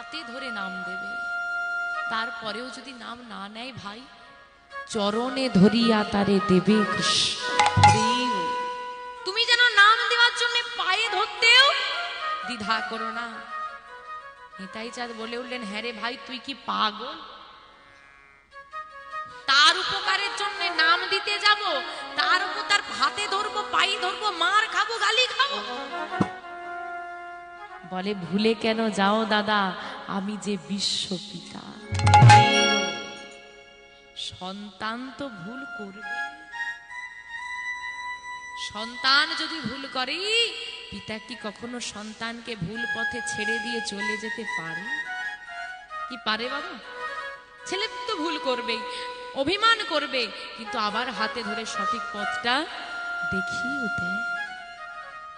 হাতে ধরে নাম দেবে। তারপরেও যদি নাম না নেয় ভাই, চরণে ধরিয়া তারে দেবে তুমি যেন নাম দেওয়ার জন্য পায়ে ধরতেও দ্বিধা করো না। নিতাই চাঁদ বলে উঠলেন হ্যাঁ রে ভাই, তুই কি পাগল? তার উপকারের জন্য নাম দিতে যাব, তার উপর তার হাতে ধরবো, পায়ে ধরবো, মার খাব, গালি খাব। বলে, ভুলে কেন যাও দাদা? আমি যে বিশ্ব পিতা সন্তান তো ভুল করবে। সন্তান যদি ভুল করে, পিতা কি কখনো সন্তানকে ভুল পথে ছেড়ে দিয়ে চলে যেতে পারে? কি পারে বাবা? ছেলে তো ভুল করবেই অভিমান করবে, কিন্তু আবার হাতে ধরে সঠিক পথটা দেখিয়ে দেয়।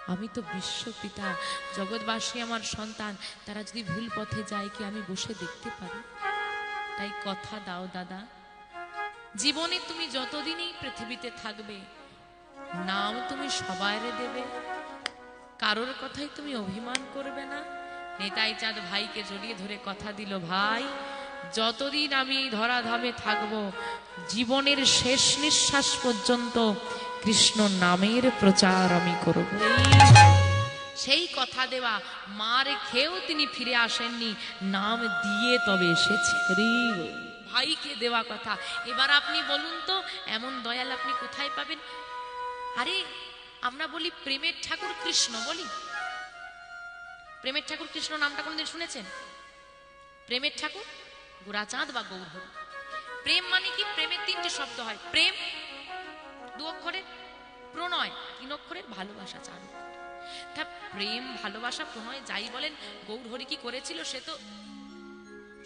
আমি তো বিশ্বপিতা, জগৎবাসী আমার সন্তান, তারা যদি ভুল পথে যায় কি আমি বসে দেখতে পারি? তাই কথা দাও দাদা। জীবনে তুমি যতদিনই পৃথিবীতে থাকবে, নাম তুমি সবাইরে দেবে। কারোর কথাই তুমি অভিমান করবে না। নেতাই চাঁদ ভাইকে জড়িয়ে ধরে কথা দিল, ভাই, যতদিন আমি ধরাধামে থাকব, জীবনের শেষ নিঃশ্বাস পর্যন্ত কৃষ্ণ নামের প্রচার আমি করব। সেই কথা দেওয়া মার খেয়েও তিনি ফিরে আসেননি নাম দিয়ে তবে এসেছে। ভাইকে দেওয়া কথা। এবার আপনি বলুন তো এমন দয়াল আপনি কোথায় পাবেন? আরে আমরা বলি প্রেমের ঠাকুর কৃষ্ণ বলি। প্রেমের ঠাকুর কৃষ্ণ নামটা কোনদিন শুনেছেন? প্রেমের ঠাকুর? গোরাচাঁদ বা গৌরহরি প্রেম মানে কি? প্রেমের তিনটে শব্দ হয়। প্রেম দু অক্ষরের প্রণয় তিন অক্ষরের ভালোবাসা চার। তা প্রেম, ভালোবাসা, প্রণয় যাই বলেন, গৌরহরি কি করেছিল সে তো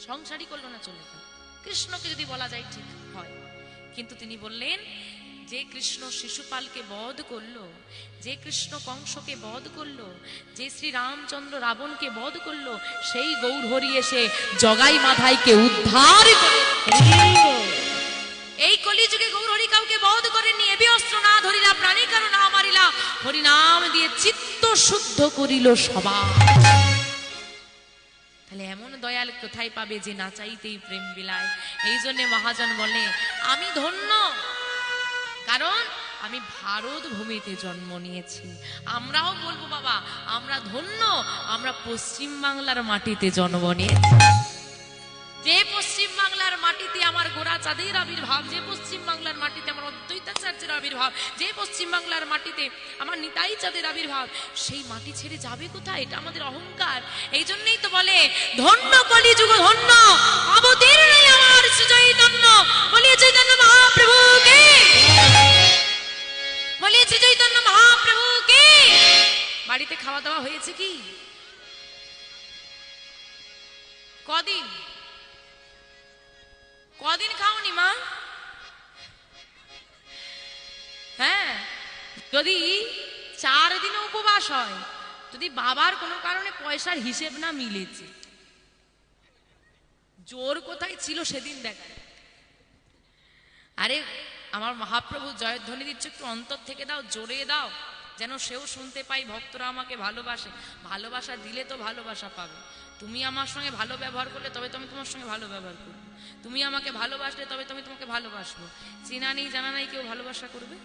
সংসারই করল না চলে গেল। কৃষ্ণকে যদি বলা যায় ঠিক হয়। কিন্তু তিনি বললেন, যে কৃষ্ণ শিশুপালকে বধ করল, যে কৃষ্ণ কংসকে বধ করল, যে শ্রী রামচন্দ্র রাবণকে বধ করল, সেই গৌরহরি এসে জগাই মাথাইকে উদ্ধার করে এই কলিযুগে গৌরহরি কাউকে বধ অস্ত্র না ধরিলা, প্রাণী কারও মারিলা, হরিনাম দিয়ে চিত্ত শুদ্ধ করিল সবার তাহলে এমন দয়াল কোথায় পাবে যে না চাইতেই প্রেম বিলায়? এই জন্য মহাজন বলে, আমি ধন্য, কারণ আমি ভারত ভূমিতে জন্ম নিয়েছি। আমরাও বলব, বাবা, আমরা ধন্য, আমরা পশ্চিম বাংলার মাটিতে জন্ম নিয়েছি। মাটিতে আমার গোড়া চাঁদের আবির্ভাব, যে পশ্চিম বাংলার মাটিতে আমার অদ্বৈতাচার্যের আবির্ভাব, যে পশ্চিম বাংলার মাটিতে আমার নিতাই চাঁদের আবির্ভাব, সেই মাটি ছেড়ে যাবে কোথায়? এটা আমাদের অহংকার। এই জন্যই তো বলে, ধন্য কলিযুগ ধন্য আমার শ্রী চৈতন্য বলিয়ে চৈতন্য মহাপ্রভুকে। বলিয়ে চৈতন্য বাড়িতে খাওয়া দাওয়া হয়েছে কি? কদিন? কদিন খাওনি, মা? হ্যাঁ যদি চার দিনে উপবাস হয়, যদি বাবার কোনো কারণে পয়সার হিসেব না মিলেছে। জোর কোথায় ছিল সেদিন দেখা আরে, আমার মহাপ্রভু জয়ধ্বনি দিচ্ছে, একটু অন্তর থেকে দাও, জোরে দাও, যেন সেও শুনতে পাই ভক্তরা আমাকে ভালোবাসে। ভালোবাসা দিলে তো ভালোবাসা পাবে। তুমি আমার সঙ্গে ভালো ব্যবহার করলে তবে তুমি তোমার সঙ্গে ভালো ব্যবহার করবে। তুমি আমাকে ভালোবাসলে তবে তুমি তোমাকে ভালোবাসবো। চেনা নেই, জানা নেই, কেউ ভালোবাসা করবে?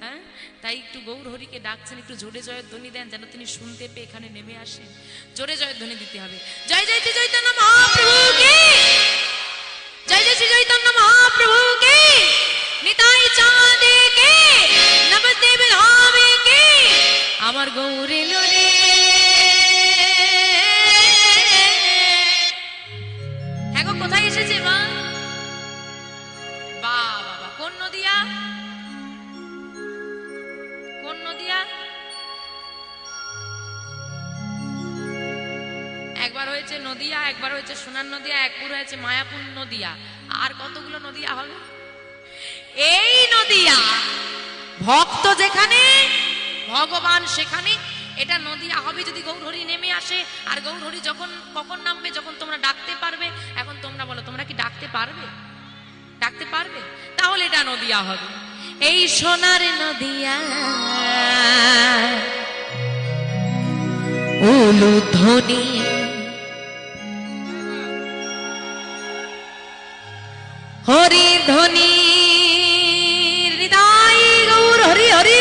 হ্যাঁ? তাই একটু গৌর হরিকে ডাকছেন, একটু জোরে জয়ের ধ্বনি দেন যেন তিনি শুনতে পেয়ে এখানে নেমে আসেন। জোরে জয়ের ধ্বনি দিতে হবে। জয় জয়, শ্রী চৈতন্য মহাপ্রভুকে! জয় জয়, শ্রী চৈতন্য মহাপ্রভুকে! নিতাই চাঁদে কে নবদেব ধামে কে আমার গৌরে লোরে একবার হয়েছে সোনার নদিয়া একবার হয়েছে মায়াপুর নদিয়া। আর কতগুলো নদিয়া হবে? এই নদিয়া, ভক্ত যেখানে, ভগবান সেখানে, এটা নদিয়া হবে যদি গৌরহরি নেমে আসে। আর গৌরহরি যখন, কখন নামবে? যখন তোমরা ডাকতে পারবে। এখন তোমরা বলো, তোমরা কি ডাকতে পারবে? ডাকতে পারবে? তাহলে এটা নদিয়া হবে। এই সোনার নদিয়া, উলুধ্বনি হরি ধ্বনি হৃদয় গৌর হরি হরি।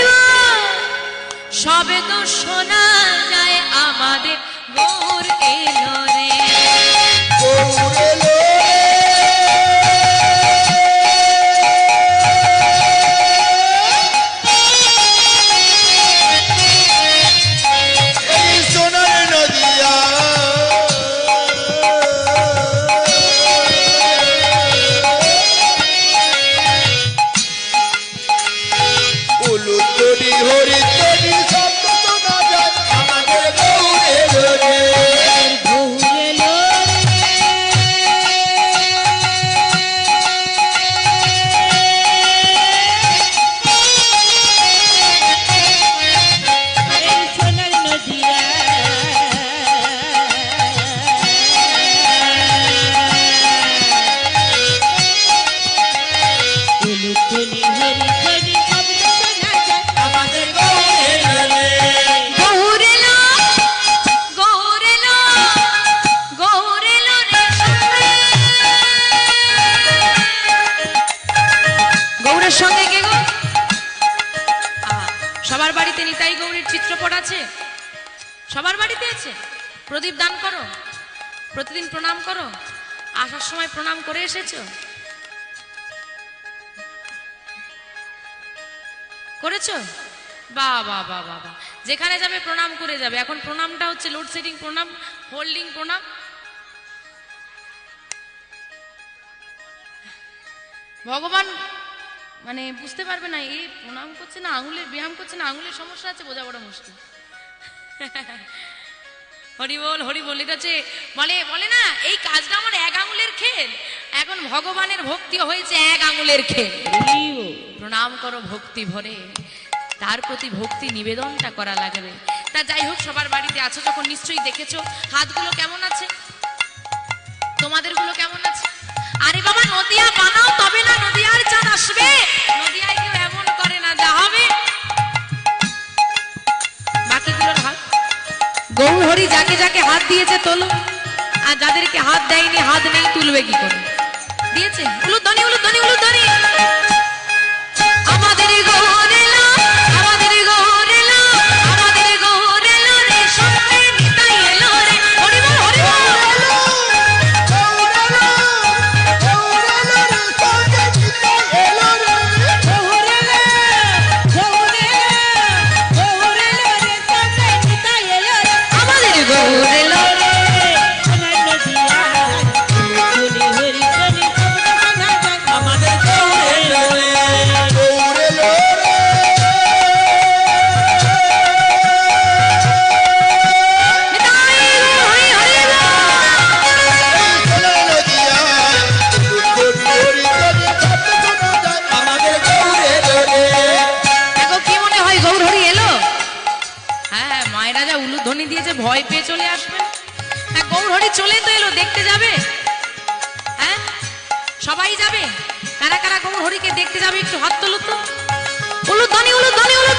সবে তো শোনা যায় আমাদের গৌর এলো করেছ? বা বা বা বা যেখানে যাবে প্রণাম করে যাবে। এখন প্রণামটা হচ্ছে লোডশেডিং প্রণাম হোল্ডিং প্রণাম। ভগবান মানে বুঝতে পারবে না এই প্রণাম করছে না আঙুলের ব্যায়াম করছে না আঙুলের সমস্যা আছে, বোঝা বড় মুশকিল। হরি বল হরি বল, এটা হচ্ছে বলে বলে না, এই কাজটা আমার এক আঙুলের খেল। এখন ভগবানের ভক্তি হয়েছে এক আঙুলের খেল। প্রণাম করো ভক্তি ভরে। তার প্রতি ভক্তি নিবেদনটা করা লাগবে। তা যাই হোক, সবার বাড়িতে আছো যখন, নিশ্চয়ই দেখেছ। হাতগুলো কেমন আছে? তোমাদেরগুলো কেমন আছে? আরে বাবা, নদিয়া বানাও, তবে না নদিয়ার চাঁদ আসবে। নদিয়ায় কেউ এমন করে না, যা হবে। বাকিগুলোর হাত গৌর হরি যাকে যাকে হাত দিয়েছে, তোলো। আর যাদেরকে হাত দেয়নি, হাত নেই, তুলবে কি করে? দিয়েছে? সবাই যাবে? কারা কারা গোবর হরিকে দেখতে যাবে একটু হাত তোলো তো উলুধ্বনি উলুধ্বনি! উলু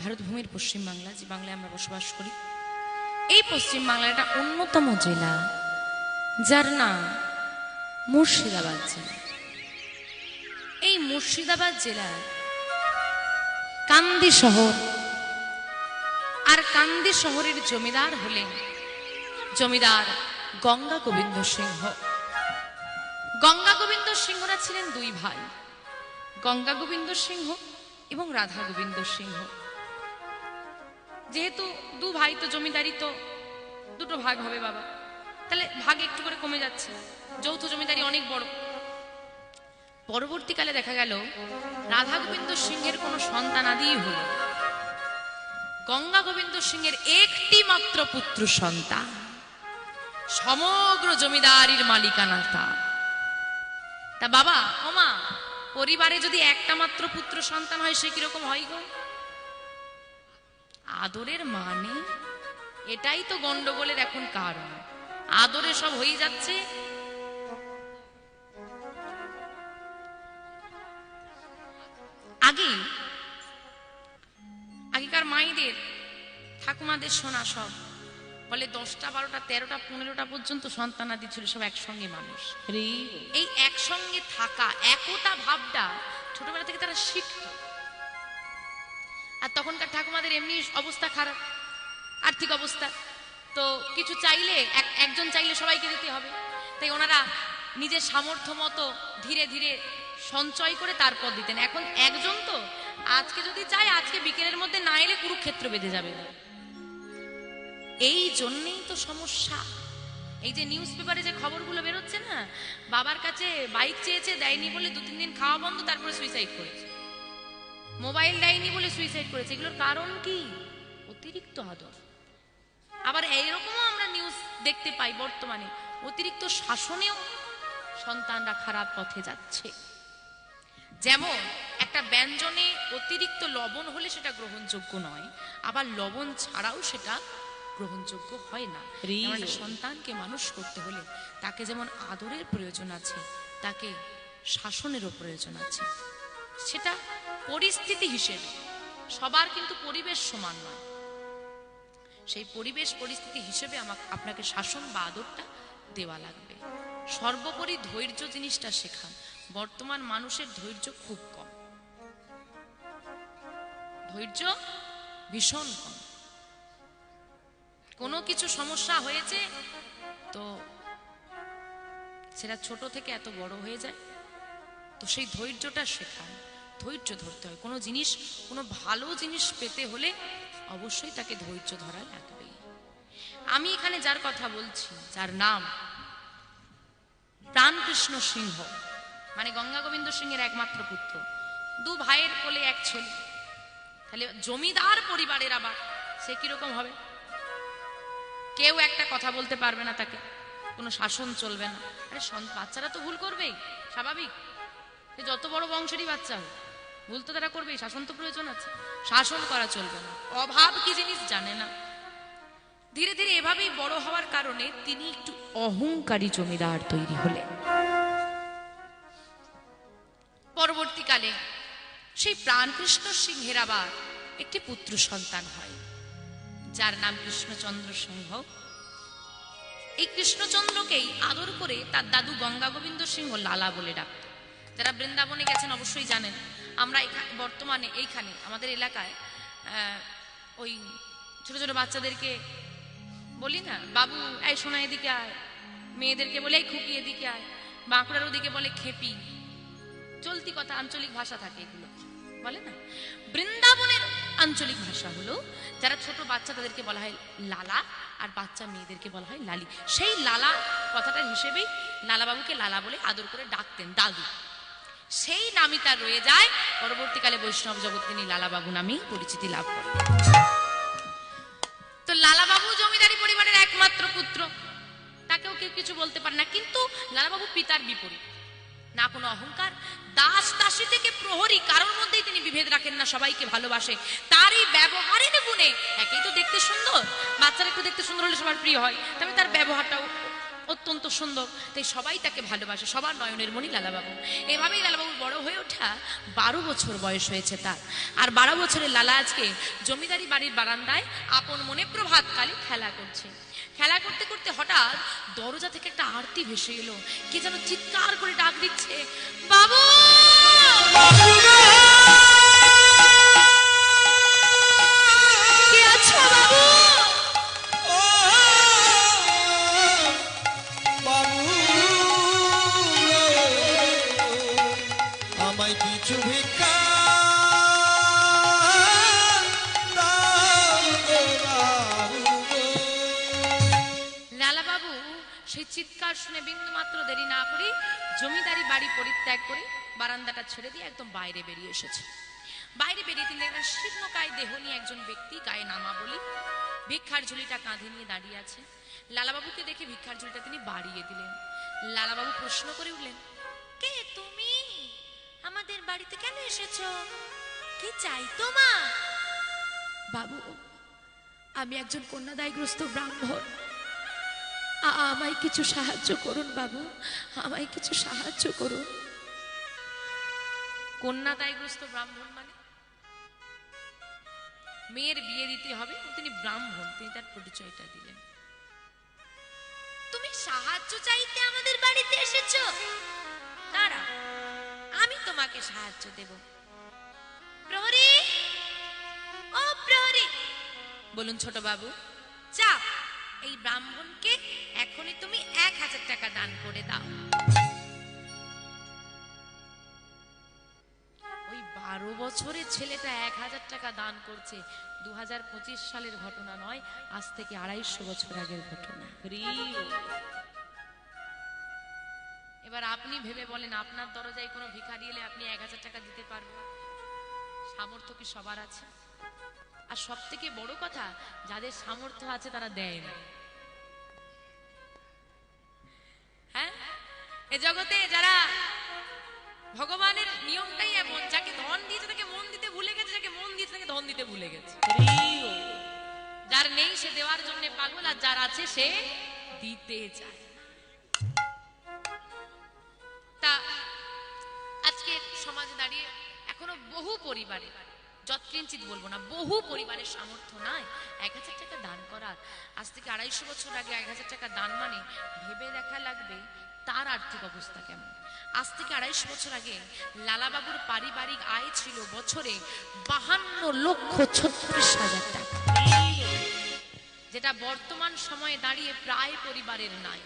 মাটি ভারত ভূমির পশ্চিম বাংলা যে বাংলায় আমরা বসবাস করি, এই পশ্চিম বাংলার একটা অন্যতম জেলা, যার নাম মুর্শিদাবাদ জেলা। এই মুর্শিদাবাদ জেলার কান্দি শহর, আর কান্দি শহরের জমিদার হলেন জমিদার গঙ্গা গোবিন্দ সিংহ। গঙ্গা গোবিন্দ সিংহরা ছিলেন দুই ভাই, গঙ্গা গোবিন্দ সিংহ এবং রাধা গোবিন্দ সিংহ। যেহেতু দু ভাই তো জমিদারি, তো দুটো ভাগ হবে বাবা। তাহলে ভাগ একটু করে কমে যাচ্ছে। যৌথ জমিদারি অনেক বড়। পরবর্তীকালে দেখা গেল রাধা গোবিন্দ সিংহের কোনো সন্তান আদিই হল গঙ্গা গোবিন্দ সিংহের একটি মাত্র পুত্র সন্তান। সমগ্র জমিদারির মালিকানা তার তা বাবা, ওমা, পরিবারে যদি একটা মাত্র পুত্র সন্তান হয়, সে কীরকম হয় গো? আদরের মানে? এটাই তো গন্ডগোলের এখন কারণ। আদরে সব হয়ে যাচ্ছে। আগে আগেকার মাইদের ঠাকুমাদের শোনা সব। বলে দশটা বারোটা তেরোটা পনেরোটা পর্যন্ত সন্তানাদি ছিল সব একসঙ্গে মানুষ। এই একসঙ্গে থাকা একতা ভাবটা ছোটবেলা থেকে তারা শিখত। আর তখনকার ঠাকুমাদের এমনি অবস্থা খারাপ, আর্থিক অবস্থা। তো কিছু চাইলে, এক- একজন চাইলে সবাইকে দিতে হবে। তাই ওনারা নিজের সামর্থ্য মতো ধীরে ধীরে সঞ্চয় করে তারপর দিতেন। এখন একজন তো, আজকে যদি চাই আজকে বিকেলের মধ্যে না এলে কুরুক্ষেত্র বেঁধে যাবে এই জন্যেই তো সমস্যা। এই যে নিউজ পেপারে যে খবরগুলো বেরোচ্ছে না, বাবার কাছে বাইক চেয়েছে, দেয়নি বলে দু তিন দিন খাওয়া বন্ধ, তারপরে সুইসাইড করেছে। মোবাইল দেয়নি বলে সুইসাইড করেছে। এগুলোর কারণ কি? অতিরিক্ত আদর। আবার এইরকমও আমরা নিউজ দেখতে পাই বর্তমানে। অতিরিক্ত শাসনেও সন্তানরা খারাপ পথে যাচ্ছে। যেমন একটা ব্যঞ্জনে অতিরিক্ত লবণ হলে সেটা গ্রহণযোগ্য নয় আবার লবণ ছাড়াও সেটা গ্রহণযোগ্য হয় না। সন্তানকে মানুষ করতে হলে তাকে যেমন আদরের প্রয়োজন আছে তাকে শাসনেরও প্রয়োজন আছে। সেটা পরিস্থিতি হিসেবে। সবার কিন্তু পরিবেশ সমান নয়। সেই পরিবেশ পরিস্থিতি হিসেবে আমাকে আপনাকে শাসন বা আদরটা দেওয়া লাগবে। সর্বোপরি ধৈর্য জিনিসটা শেখান। বর্তমান মানুষের ধৈর্য খুব কম। ধৈর্য ভীষণ কম। কোনো কিছু সমস্যা হয়েছে তো সেটা ছোট থেকে এত বড় হয়ে যায়। তো সেই ধৈর্যটা শেখান ধৈর্য ধরতে হয়। কোনো জিনিস, কোনো ভালো জিনিস পেতে হলে অবশ্যই তাকে ধৈর্য ধরা লাগবে। আমি এখানে যার কথা বলছি, যার নাম প্রাণকৃষ্ণ সিংহ মানে গঙ্গা গোবিন্দ সিংহের একমাত্র পুত্র। দু ভাইয়ের কোলে এক ছেলে। তাহলে জমিদার পরিবারের আবার সে কীরকম হবে? কেউ একটা কথা বলতে পারবে না তাকে। কোনো শাসন চলবে না। আরে বাচ্চারা তো ভুল করবেই, স্বাভাবিক। যত বড় বংশেরই বাচ্চা হোক, ভুল তো তারা করবেই, শাসন তো প্রয়োজন আছে। শাসন করা চলবে না। অভাব কি জিনিস জানে না। ধীরে ধীরে এভাবেই বড় হওয়ার কারণে তিনি একটু অহংকারী জমিদার তৈরি হলেন। পরবর্তীকালে সেই প্রাণকৃষ্ণ সিংহের আবার একটি পুত্র সন্তান হয়, যার নাম কৃষ্ণচন্দ্র সিংহ। এই কৃষ্ণচন্দ্রকেই আদর করে তার দাদু গঙ্গা গোবিন্দ সিংহ লালা বলে ডাকত যারা বৃন্দাবনে গেছেন অবশ্যই জানেন, আমরা বর্তমানে এইখানে, আমাদের এলাকায় ওই ছোট ছোট বাচ্চাদেরকে বলি না, বাবু, এই সোনা এদিকে আয়, মেয়েদেরকে বলে, এই খুকি এদিকে আয়, বাঁকুড়ার ওদিকে বলে খেপি। চলতি কথা, আঞ্চলিক ভাষা থাকে এগুলো, বলে না? বৃন্দাবনের আঞ্চলিক ভাষা হলো, যারা ছোট বাচ্চা তাদেরকে বলা হয় লালা, আর বাচ্চা মেয়েদেরকে বলা হয় লালি। সেই লালা কথাটার হিসেবেই লালাবাবুকে লালা বলে আদর করে ডাকতেন দাদু। সেই নামই তার রয়ে যায়। পরবর্তীকালে বৈষ্ণব জগৎ তিনি লালাবাবু নামেই পরিচিতি লাভ করেন। তো লালাবাবু জমিদারি পরিবারের একমাত্র পুত্র। তাকেও কেউ কিছু বলতে পারে না, কিন্তু লালাবাবু পিতার বিপরীত। না কোনো অহংকার, দাস দাসী থেকে প্রহরী, কারোর মধ্যেই তিনি বিভেদ রাখেন না, সবাইকে ভালোবাসে। তার এই ব্যবহারের গুণে, একেই তো দেখতে সুন্দর, বাচ্চারা একটু দেখতে সুন্দর হলে সবার প্রিয় হয়, তবে তার ব্যবহারটাও অত্যন্ত সুন্দর। তাই সবাই তাকে ভালোবাসে, সবার নয়নের মণি লালাবাবু। এভাবেই লালাবাবু বড় হয়ে ওঠা বারো বছর বয়স হয়েছে তার। আর বারো বছরের লালা আজকে জমিদারি বাড়ির বারান্দায় আপন মনে প্রভাতকালে খেলা করছে। খেলা করতে করতে হঠাৎ দরজা থেকে একটা আরতি ভেসে এলো। কে যেন চিৎকার করে ডাক দিচ্ছে, বাবু! লালাবাবু প্রশ্ন করে উঠলেন কে তুমি? আমাদের বাড়িতে কেন এসেছ? কি চাই তোমা বাবু আমি একজন কন্যাদায়গ্রস্ত ব্রাহ্মণ। আমায় কিছু সাহায্য করুন বাবু আমায় কিছু সাহায্য করুন। কন্যাদায়গ্রস্ত ব্রাহ্মণ মানে? মেয়ের বিয়ে দিতে হবে তিনি ব্রাহ্মণ তিনি তার পরিচয়টা দিলেন। সাহায্য চাইতে আমাদের বাড়িতে এসেছ? দাঁড়া আমি তোমাকে সাহায্য দেব। প্রহরী? ও প্রহরী! বলুন ছোট বাবু যা এই ব্রাহ্মণকে এখনই তুমি এক হাজার টাকা দান করে দাও। বারো বছরের ছেলেটা এক হাজার টাকা দান করছে। দু হাজার পঁচিশ সালের ঘটনা নয়, আজ থেকে আড়াইশো বছর আগের ঘটনা। এবার আপনি ভেবে বলেন, আপনার দরজায় কোনো ভিখারি এলে আপনি এক হাজার টাকা দিতে পারবেন? সামর্থ্য কি সবার আছে? আর সব থেকে বড় কথা, যাদের সামর্থ্য আছে তারা দেয় না। হ্যাঁ? এ জগতে যারা ভগবানের নিয়মটাই এমন যাকে ধন দিয়েছে তাকে মন দিতে ভুলে গেছে যাকে মন দিয়েছে তাকে ধন দিতে ভুলে গেছে। যার নেই সে দেওয়ার জন্য পাগল আর যার আছে সে দিতে চায় তা আজকে সমাজে দাঁড়িয়ে এখনও বহু পরিবারে যৎকিঞ্চিত বলব না বহু পরিবারের সামর্থ্য নাই। এক হাজার টাকা দান করার। আজ থেকে আড়াইশো বছর আগে এক হাজার টাকা দান মানে ভেবে দেখা লাগবে তার আর্থিক অবস্থা কেমন। আজ থেকে আড়াইশ বছর আগে লালাবাবুর পারিবারিক আয় ছিল বছরে বাহান্ন লক্ষ ছত্রিশ হাজার টাকা। যেটা বর্তমান সময়ে দাঁড়িয়ে প্রায় পরিবারের নাই।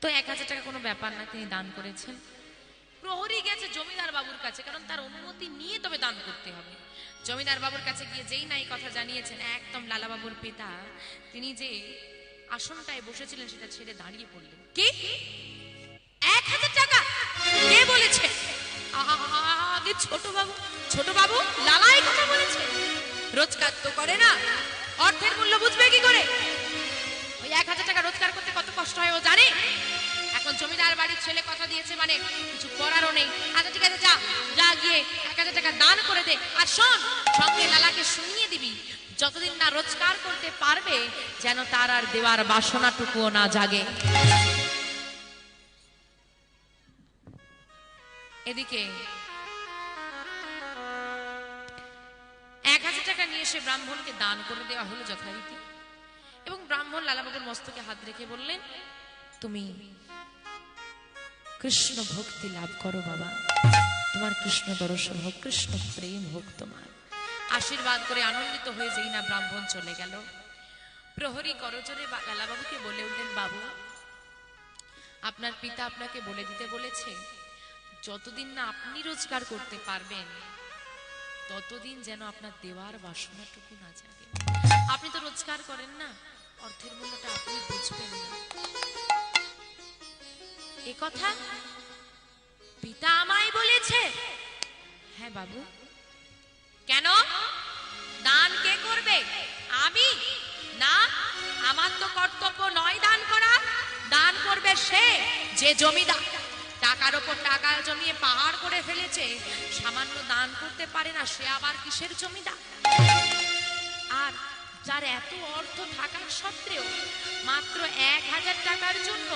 তো এক হাজার টাকা কোনো ব্যাপার না, তিনি দান করেছেন। প্রহরী গেছে জমিদার বাবুর কাছে, কারণ তার অনুমতি নিয়ে তবে দান করতে হবে। জমিদার বাবুর কাছে গিয়ে যেই নাই কথা জানিয়েছেন, একদম লালা বাবুর পিতা, তিনি যে আসনটায় বসেছিলেন সেটা ছেড়ে দাঁড়িয়ে পড়লেন। কি? এক হাজার টাকা? কে বলেছে? আগে ছোট বাবু ছোট বাবু, লালাই কথা বলেছে। রোজগার তো করে না। অর্থের মূল্য বুঝবে কি করে? ওই এক হাজার টাকা রোজগার করতে কত কষ্ট হয় ও জানে? এখন জমিদার বাড়ির ছেলে কথা দিয়েছে মানে কিছু করারও নেই। আচ্ছা ঠিক আছে, যা যা গিয়ে এক হাজার টাকা দান করে দে। আর শোন, সঙ্গে লালাকে শুনিয়ে দিবি। যতদিন না রোজগার করতে পারবে, যেন তার আর দেওয়ার বাসনাটুকুও না জাগে। এদিকে, এক হাজার টাকা নিয়ে এসে ব্রাহ্মণকে দান করে দেওয়া হলো যথারীতি। এবং ব্রাহ্মণ লালাবাবুর মস্তকে হাত রেখে বললেন, তুমি কৃষ্ণ ভক্তি লাভ করো বাবা। তোমার কৃষ্ণ দর্শন হোক, কৃষ্ণ প্রেম হোক তোমার। আশীর্বাদ করে আনন্দিত হয়ে যেই না ব্রাহ্মণ চলে গেল। প্রহরী করজোরে লালাবাবুকে বলে উঠলেন, বাবু, আপনার পিতা আপনাকে বলে দিতে বলেছে, যতদিন না আপনি রোজগার করতে পারবেন, ততদিন যেন আপনার দেওয়ার বাসনাটুকু না জাগে। আপনি তো রোজগার করেন না, অর্থের মূল্যটা আপনি বুঝবেন না। এ কথা পিতা আমায় বলেছে? হ্যাঁ বাবু। কেন? দান কে করবে? আমি? না? আমার তো কর্তব্য নয় দান করা দান করবে সে যে জমিদার। টাকার ওপর টাকা জমিয়ে পাহাড় করে ফেলেছে। সামান্য দান করতে পারে না, সে আবার কিসের জমিদার? আর যার এত অর্থ থাকার সত্ত্বেও মাত্র এক হাজার টাকার জন্য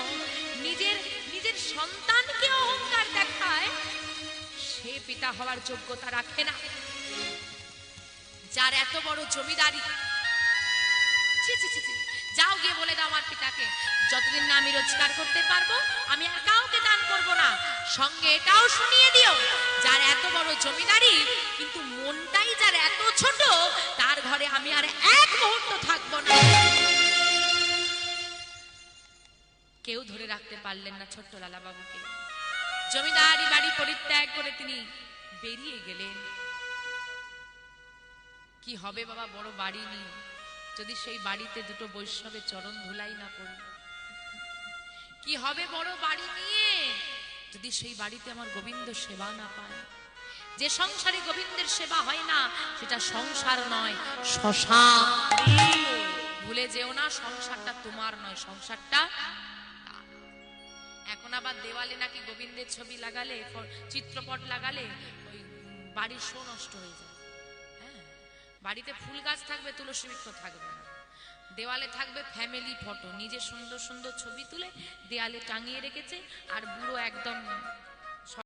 নিজের নিজের সন্তানকে অহংকার দেখায়, সে পিতা হওয়ার যোগ্যতা রাখে না। যার এত বড় জমিদারি। যাও গিয়ে বলে দাও আমার পিতাকে, যতদিন না আমি রোজগার করতে পারব, আমি আর কাউকে দান করব না। সঙ্গে এটাও শুনিয়ে দিও, যার এত বড় জমিদারি, কিন্তু মনটাই যার এত ছোট, তার ঘরে আমি আর এক মুহূর্ত থাকব না। কেউ ধরে রাখতে পারলেন না ছোট্ট লালা বাবুকে জমিদারি বাড়ি পরিত্যাগ করে তিনি বেরিয়ে গেলেন। কি হবে বাবা? বড় বাড়ি নিয়ে যদি সেই বাড়িতে দুটো বৈষ্ণবের চরণ ধুলাই না পড়ি। কি হবে বড় বাড়ি নিয়ে? যদি সেই বাড়িতে আমার গোবিন্দ সেবা না পায়। যে সংসারে গোবিন্দের সেবা হয় না, সেটা সংসার নয়, শ্মশান। ভুলে যেও না, সংসারটা তোমার নয়, সংসারটা এখন আবার দেওয়ালে নাকি গোবিন্দের ছবি লাগালে চিত্রপট লাগালে, ওই বাড়ির শো নষ্ট হয়ে যায়। বাড়িতে ফুল গাছ থাকবে, তুলসী বৃক্ষ থাকবে না। দেওয়ালে থাকবে ফ্যামিলি ফটো নিজের সুন্দর সুন্দর ছবি তুলে দেয়ালে টাঙিয়ে রেখেছে, আর বুড়ো একদম